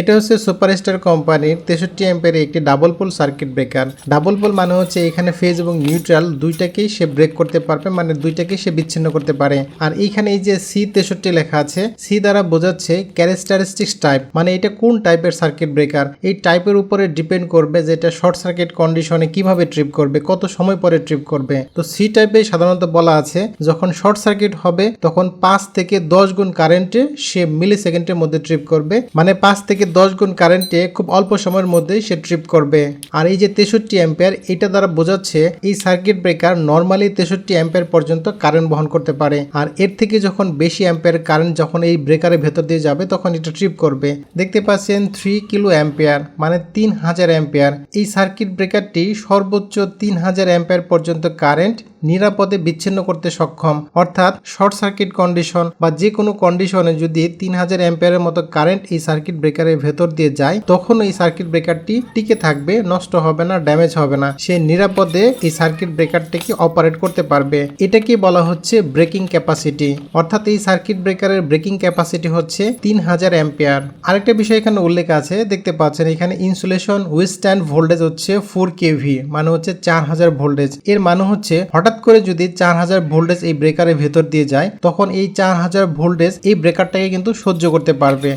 এটা হচ্ছে সুপারস্টার কোম্পানির তেষট্টি অ্যাম্পের একটি double pole circuit breaker double pole মানে হচ্ছে এখানে ফেজ এবং নিউট্রাল দুইটাকেই সে ব্রেক করতে পারবে মানে দুইটাকেই সে বিচ্ছিন্ন করতে পারে। আর এইখানে এই যে সি তেষট্টি লেখা আছে সি দ্বারা বোঝাচ্ছে ক্যারেক্টারিস্টিক্স টাইপ মানে এটা কোন টাইপের সার্কিট ব্রেকার এই টাইপের উপরে ডিপেন্ড করবে যে এটা শর্ট সার্কিট কন্ডিশনে কীভাবে ট্রিপ করবে, কত সময় পরে ট্রিপ করবে। তো সি টাইপে সাধারণত বলা আছে, যখন শর্ট সার্কিট হবে, তখন পাঁচ থেকে দশ গুণ কারেন্টে সে মিলি সেকেন্ডের মধ্যে ট্রিপ করবে মানে পাঁচ থেকে দশ গুণ কারেন্টে খুব অল্প সময়ের মধ্যেই সে ট্রিপ করবে। আর এই যে তেষট্টি অ্যাম্পিয়ার এটা দ্বারা বোঝাচ্ছে এই সার্কিট ব্রেকার নর্মালি তেষট্টি অ্যাম্পিয়ার পর্যন্ত কারেন্ট বহন করতে পারে। আর এর থেকে যখন বেশি অ্যাম্পিয়ার কারেন্ট যখন এই ব্রেকারের ভেতর দিয়ে যাবে, তখন এটা ট্রিপ করবে। দেখতে পাচ্ছেন থ্রি কিলো অ্যাম্পিয়ার মানে তিন হাজার অ্যাম্পিয়ার এই সার্কিট ব্রেকারটি সর্বোচ্চ তিন হাজার অ্যাম্পিয়ার পর্যন্ত কারেন্ট নিরাপদে বিচ্ছিন্ন করতে সক্ষম। অর্থাৎ শর্ট সার্কিট কন্ডিশন বা যে কোনো কন্ডিশনে যদি তিন হাজার অ্যাম্পিয়ারের মতো কারেন্ট এই সার্কিট ব্রেকারের ভেতর দিয়ে যায় তখন এই সার্কিট ব্রেকারটি টিকে থাকবে, নষ্ট হবে না, ড্যামেজ হবে না। সে নিরাপদে এই সার্কিট ব্রেকারটিকে অপারেট করতে পারবে। এটাকে বলা হচ্ছে ব্রেকিং ক্যাপাসিটি। অর্থাৎ এই সার্কিট ব্রেকারের ব্রেকিং ক্যাপাসিটি হচ্ছে তিন হাজার অ্যাম্পিয়ার। আরেকটা বিষয় এখানে উল্লেখ আছে, দেখতে পাচ্ছেন এখানে ইনসুলেশন উইস্ট্যান্ড ভোল্টেজ হচ্ছে ফোর কেভি মানে হচ্ছে চার হাজার ভোল্টেজ। এর মানে হচ্ছে হঠাৎ করে যদি চার হাজার ভোল্টেজ এই ব্রেকারের ভেতর দিয়ে যায়, তখন এই চার হাজার ভোল্টেজ এই ব্রেকারটাকে কিন্তু সহ্য করতে পারবে।